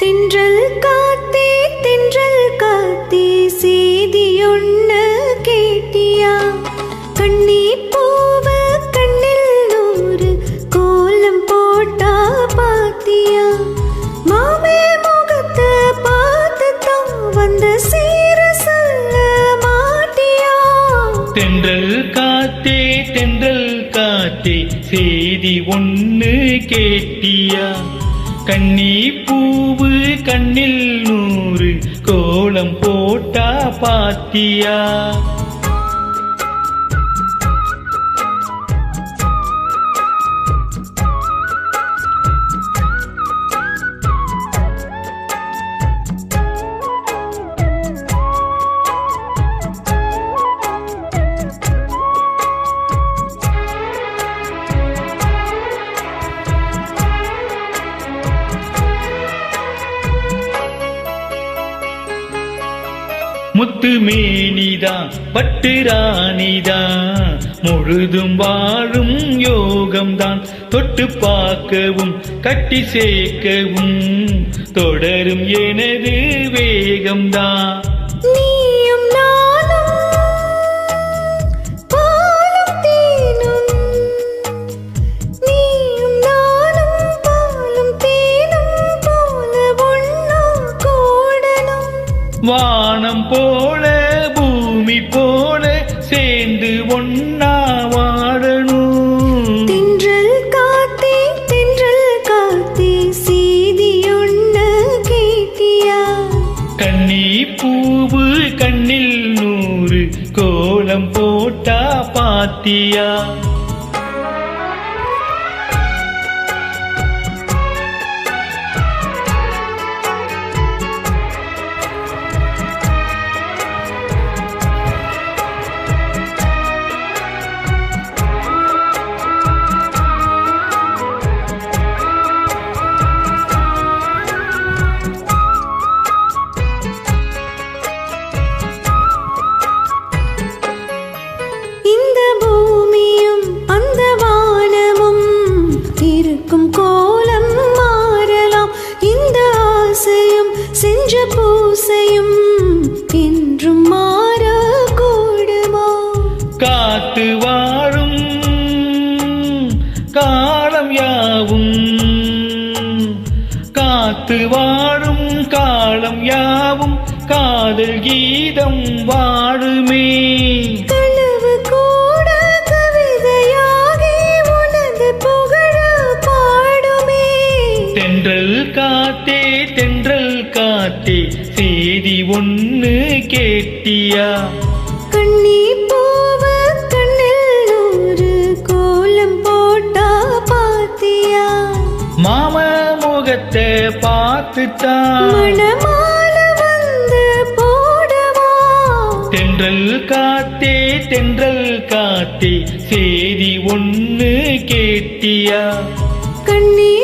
தின்றல் காத்தே தின்றல் காத்தே செய்தியொன்னு கேட்டியா? கண்ணி போவ கண்ணில் நூறு கோலம் போட்டா பாத்தியா? மாமே முகத்தை பார்த்து தான் வந்த சீர சொல்ல மாட்டியா? தென்றல் காத்தே தென்றல் காத்தே செய்தி ஒண்ணு கேட்டியா? கண்ணி பூவு கண்ணில் நூறு கோலம் போட்டா பாத்தியா? முத்து மேனிதா பட்டு ராணிதா. முழுதும் வாழும் யோகம்தான் தொட்டு பார்க்கவும் கட்டி சேர்க்கவும். தொடரும் எனது வேகம்தான். வானம் போல பூமி போல சேர்ந்து ஒன்னா வாழணும். தென்றல் காத்தே தென்றல் காத்தே செய்தி ஒண்ணு கேட்டியா? கண்ணி பூவு கண்ணில் நூறு கோலம் போட்டா பாத்தியா? காத்து வாழும் காலம் யாவும். காத்து வாழும் காலம் யாவும். காதல் கீதம் வாழுமே. தென்றல் காத்தே தென்றல் காத்தே செய்தி ஒண்ணு கேட்டியா? முகத்தை போடவா. தென்றல் காத்தே தென்றல் காத்தே செய்தி ஒண்ணு கேட்டியா? கண்ணி